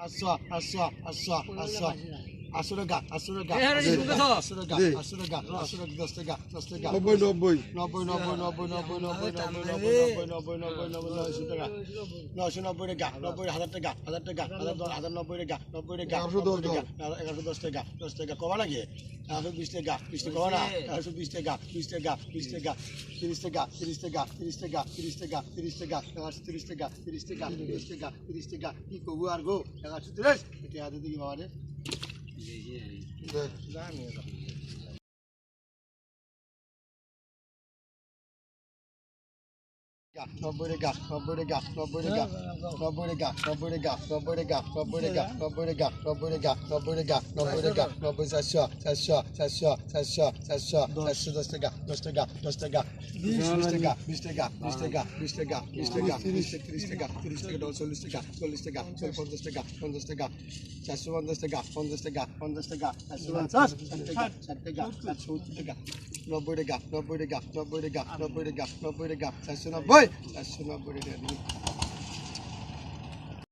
阿硕阿硕阿硕阿硕 এই হারে নিচু কত? আটশো টাকা জি। আটশো টাকা আটশো টাকা দশ টাকা দশ টাকা নব্বই নব্বই নব্বই নব্বই নব্বই নব্বই নব্বই নব্বই নব্বই নব্বই নব্বই নব্বই নয়শো টাকা নয়শো নব্বই টাকা নব্বই হাজার টাকা হাজার টাকা হাজার হাজার নব্বই টাকা নব্বই টাকা এগারোশো দশ টাকা এগারোশো দশ টাকা দশ টাকা কমা লাগে এগারোশো বিশ টাকা বিশ টাকা কমা না এগারোশো বিশ টাকা বিশ টাকা বিশ টাকা তিরিশ টাকা তিরিশ টাকা তিরিশ টাকা তিরিশ টাকা তিরিশ টাকা এগারোশো তিরিশ টাকা তিরিশ টাকা তিরিশ টাকা তিরিশ টাকা কি করব আর গো এগারোশো তিরিশ এটা হাতে দিকে বাবা 那那没有咋 জানি নব্বই টাকা নব্বই টাকা নব্বই টাকা নব্বই টাকা নব্বই টাকা নব্বই টাকা নব্বই টাকা নব্বই টাকা নব্বই টাকা নব্বই টাকা নব্বই টাকা নব্বই চারশো চারশো চারশো চারশো চারশো চারশো দশ টাকা দশ টাকা দশ টাকা বিশ টাকা বিশ টাকা বিশ টাকা বিশ টাকা বিশ টাকা তিরিশ তিরিশ টাকা তিরিশ টাকা চল্লিশ টাকা চল্লিশ টাকা পঞ্চাশ টাকা পঞ্চাশ টাকা চারশো পঞ্চাশ টাকা পঞ্চাশ টাকা পঞ্চাশ টাকা চারশো পঞ্চাশ টাকা ষাট টাকা চারশো টাকা নব্বই টাকা নব্বই টাকা নব্বই টাকা নব্বই টাকা নব্বই টাকা চারশো নব্বই চারশো নব্বই